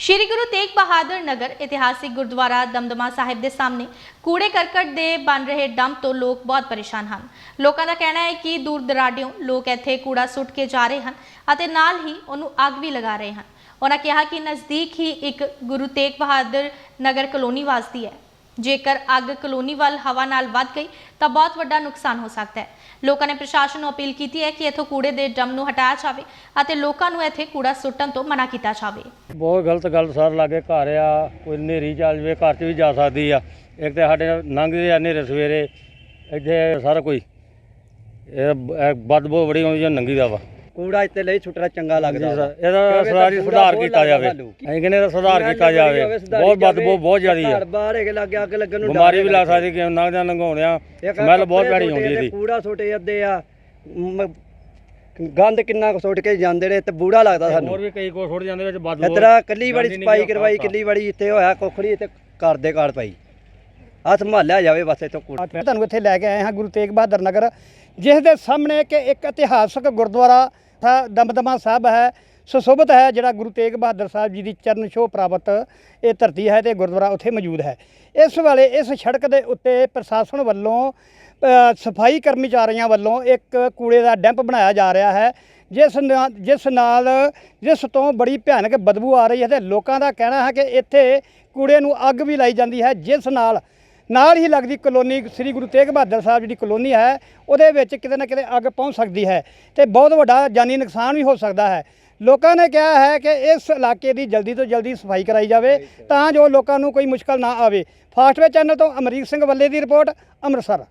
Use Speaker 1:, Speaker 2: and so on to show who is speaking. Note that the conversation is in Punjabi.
Speaker 1: ਸ਼੍ਰੀ ਗੁਰੂ ਤੇਗ ਬਹਾਦਰ ਨਗਰ ਇਤਿਹਾਸਿਕ ਗੁਰਦੁਆਰਾ ਦਮਦਮਾ ਸਾਹਿਬ ਦੇ ਸਾਹਮਣੇ ਕੂੜੇ ਕਰਕਟ ਦੇ ਬਣ ਰਹੇ ਡੰਪ ਤੋਂ ਲੋਕ ਬਹੁਤ ਪਰੇਸ਼ਾਨ ਹਨ। ਲੋਕਾਂ ਦਾ ਕਹਿਣਾ ਹੈ ਕਿ ਦੂਰ ਦਰਾਡਿਓਂ ਲੋਕ ਇੱਥੇ ਕੂੜਾ ਸੁੱਟ ਕੇ ਜਾ ਰਹੇ ਹਨ ਅਤੇ ਨਾਲ ਹੀ ਉਹਨੂੰ ਅੱਗ ਵੀ ਲਗਾ ਰਹੇ ਹਨ। ਉਹਨਾਂ ਕਿਹਾ ਕਿ ਨਜ਼ਦੀਕ ਹੀ ਇੱਕ ਗੁਰੂ ਤੇਗ ਬਹਾਦਰ ਨਗਰ ਕਲੋਨੀ ਵਸਦੀ ਹੈ। ਜੇਕਰ ਅੱਗ ਕਲੋਨੀ ਵੱਲ ਹਵਾ ਨਾਲ ਵੱਧ ਗਈ, ਤਾਂ ਬਹੁਤ ਵੱਡਾ ਨੁਕਸਾਨ ਹੋ ਸਕਦਾ ਹੈ। ਲੋਕਾਂ ਨੇ ਪ੍ਰਸ਼ਾਸਨ ਨੂੰ ਅਪੀਲ ਕੀਤੀ ਹੈ ਕਿ ਇੱਥੋਂ ਕੂੜੇ ਦੇ ਡੰਮ ਨੂੰ ਹਟਾਇਆ ਜਾਵੇ ਅਤੇ ਲੋਕਾਂ ਨੂੰ ਇੱਥੇ ਕੂੜਾ ਸੁੱਟਣ ਤੋਂ ਮਨਾ ਕੀਤਾ ਜਾਵੇ।
Speaker 2: ਬਹੁਤ ਗਲਤ ਗੱਲ ਸਰ, ਲਾਗੇ ਘਰ ਆ, ਕੋਈ ਨੇਰੀ ਚੱਲ ਜਵੇ, ਘਰ 'ਚ ਵੀ ਜਾ ਸਕਦੀ ਆ। ਇੱਕ ਤੇ ਸਾਡੇ ਲੰਘਦੇ ਆ ਨੇਰੇ ਸਵੇਰੇ, ਇੱਥੇ ਸਾਰਾ ਕੋਈ, ਇਹ ਬ- ਇਹ ਬਦਬੂ ਬੜੀ ਆਉਂਦੀ ਆ, ਨੰਗੀ ਦਾ ਵਾ।
Speaker 3: ਕੂੜਾ ਇੱਥੇ ਲਈ ਸੁੱਟਣਾ ਚੰਗਾ ਲੱਗਦਾ
Speaker 2: ਜੀ
Speaker 3: ਵਾ।
Speaker 2: ਇਹਦਾ
Speaker 3: ਕਿਉਂਕਿ
Speaker 2: ਸੁਧਾਰ
Speaker 3: ਕੂੜਾ
Speaker 2: ਸੁਧਾਰ
Speaker 3: ਬਹੁਤ
Speaker 2: ਕੀਤਾ ਜਾਵੇ
Speaker 3: ਲੱਗਦਾ ਸਾਨੂੰ।
Speaker 2: ਅਸੀਂ ਕਹਿੰਦੇ ਇਹਦਾ ਸੁਧਾਰ ਕੀਤਾ ਜਾਵੇ
Speaker 3: ਸੁਧਾਰੀ
Speaker 2: ਬਹੁਤ। ਬਦਬੂ ਬਹੁਤ ਜ਼ਿਆਦੀ ਆ
Speaker 3: ਘਰ ਬਾਹਰ ਹੈਗੇ ਲੱਗੇ ਅੱਗ ਲੱਗਣ ਨੂੰ
Speaker 2: ਬਿਮਾਰੀ ਵੀ ਲੱਗ। ਸਕਦੀ ਕਿ ਲੰਘਦਿਆਂ ਲੰਘਾਉਣਿਆਂ
Speaker 3: ਇੱਕ
Speaker 2: ਸਮੈਲ ਬਹੁਤ
Speaker 3: ਕੱਪੜੇ
Speaker 2: ਭੈੜੀ
Speaker 3: ਸੁੱਟੇ
Speaker 2: ਆਉਂਦੀ
Speaker 3: ਤੇ
Speaker 2: ਇਹਦੀ
Speaker 3: ਕੂੜਾ ਸੁੱਟੇ ਜਾਂਦੇ ਆ ਮ- ਗੰਦ ਕਿੰਨਾ ਕੁ ਸੁੱਟ ਕੇ ਜਾਂਦੇ ਨੇ ਤੇ ਬੂੜਾ ਲੱਗਦਾ
Speaker 2: ਹੋਰ
Speaker 3: ਸਾਨੂੰ
Speaker 2: ਵੀ ਕਈ ਕੋ ਛੋੜ ਜਾਂਦੇ ਵਿੱਚ ਬਦਬੂ
Speaker 3: ਇਤਰਾ ਕੱਲੀ ਸਫ਼ਾਈ
Speaker 2: ਗੀ
Speaker 3: ਕਰਵਾਈ। ਕੱਲੀ ਵਾਰੀ ਇੱਥੇ ਹੋਇਆ ਕੋਖੜੀ ਤੇ ਘਰ ਦੇ ਕਾੜ ਪਈ ਆ ਸੰਭਾਲਿਆ ਜਾਵੇ ਬਸ ਇੱਥੋਂ ਕੂੜਾ
Speaker 4: ਤੁਹਾਨੂੰ ਇੱਥੇ ਲੈ ਕੇ ਆਏ ਹਾਂ ਗੁਰੂ ਤੇਗ ਬਹਾਦਰ ਨਗਰ ਜਿਸ ਦੇ ਸਾਹਮਣੇ ਕਿ ਇੱਕ ਇਤਿਹਾਸਕ ਗੁਰਦੁਆਰਾ ਥਾ- ਦਮਦਮਾ ਸਾਹਿਬ ਹੈ, ਸੁਸ਼ੋਭਿਤ ਹੈ, ਜਿਹੜਾ ਗੁਰੂ ਤੇਗ ਬਹਾਦਰ ਸਾਹਿਬ ਜੀ ਦੀ ਚਰਨ ਛੋਹ ਪ੍ਰਾਪਤ ਇਹ ਧਰਤੀ ਹੈ ਤੇ ਗੁਰਦੁਆਰਾ ਉੱਥੇ ਮੌਜੂਦ ਹੈ। ਇਸ ਵੇਲੇ ਇਸ ਸੜਕ ਦੇ ਉੱਤੇ ਪ੍ਰਸ਼ਾਸਨ ਵੱਲੋਂ ਸਫ਼ਾਈ ਕਰਮਚਾਰੀਆਂ ਵੱਲੋਂ ਇੱਕ ਕੂੜੇ ਦਾ ਡੈਂਪ ਬਣਾਇਆ ਜਾ ਰਿਹਾ ਹੈ, ਜਿਸ ਨਾਲ ਜਿਸ ਨਾਲ ਜਿਸ ਤੋਂ ਬੜੀ ਭਿਆਨਕ ਬਦਬੂ ਆ ਰਹੀ ਹੈ ਤੇ ਲੋਕਾਂ ਦਾ ਕਹਿਣਾ ਹੈ ਕਿ ਇੱਥੇ ਕੂੜੇ ਨੂੰ ਅੱਗ ਵੀ ਲਾਈ ਜਾਂਦੀ ਹੈ, ਜਿਸ ਨਾਲ ਨਾਲ ਹੀ ਲੱਗਦੀ ਕਲੋਨੀ ਸ੍ਰੀ ਗੁਰੂ ਤੇਗ ਬਹਾਦਰ ਸਾਹਿਬ ਜਿਹੜੀ ਕਲੋਨੀ ਹੈ, ਉਹਦੇ ਵਿੱਚ ਕਿਤੇ ਨਾ ਕਿਤੇ ਅੱਗ ਪਹੁੰਚ ਸਕਦੀ ਹੈ ਤੇ ਬਹੁਤ ਵੱਡਾ ਜਾਨੀ ਨੁਕਸਾਨ ਵੀ ਹੋ ਸਕਦਾ ਹੈ। ਲੋਕਾਂ ਨੇ ਕਿਹਾ ਹੈ ਕਿ ਇਸ ਇਲਾਕੇ ਦੀ ਜਲਦੀ ਤੋਂ ਜਲਦੀ ਸਫ਼ਾਈ ਕਰਾਈ ਜਾਵੇ ਤਾਂ ਜੋ ਲੋਕਾਂ ਨੂੰ ਕੋਈ ਮੁਸ਼ਕਲ ਨਾ ਆਵੇ। ਫਾਸਟਵੇ ਚੈਨਲ ਤੋਂ ਅਮਰੀਕ ਸਿੰਘ ਵੱਲੇ ਦੀ ਰਿਪੋਰਟ, ਅੰਮ੍ਰਿਤਸਰ।